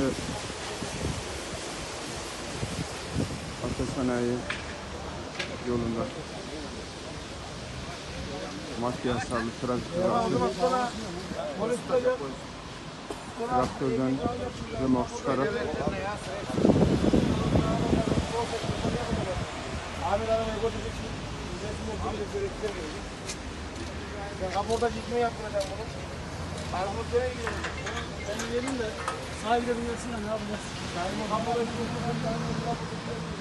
Evet. Atasanayi yolunda. Maske hasarlı trafik kazası. Traktörden remork çıkarak Amir arabayı götürecek. Ücretini ödeyecek, sürekli verecek. Sen kaporda çekme yaptıracaksın bunu. Armutlara gidiyorsun. Ben yerim de sahibi de bilmesinler ne yapacağız? Kaporda çekme yaptıracaksın.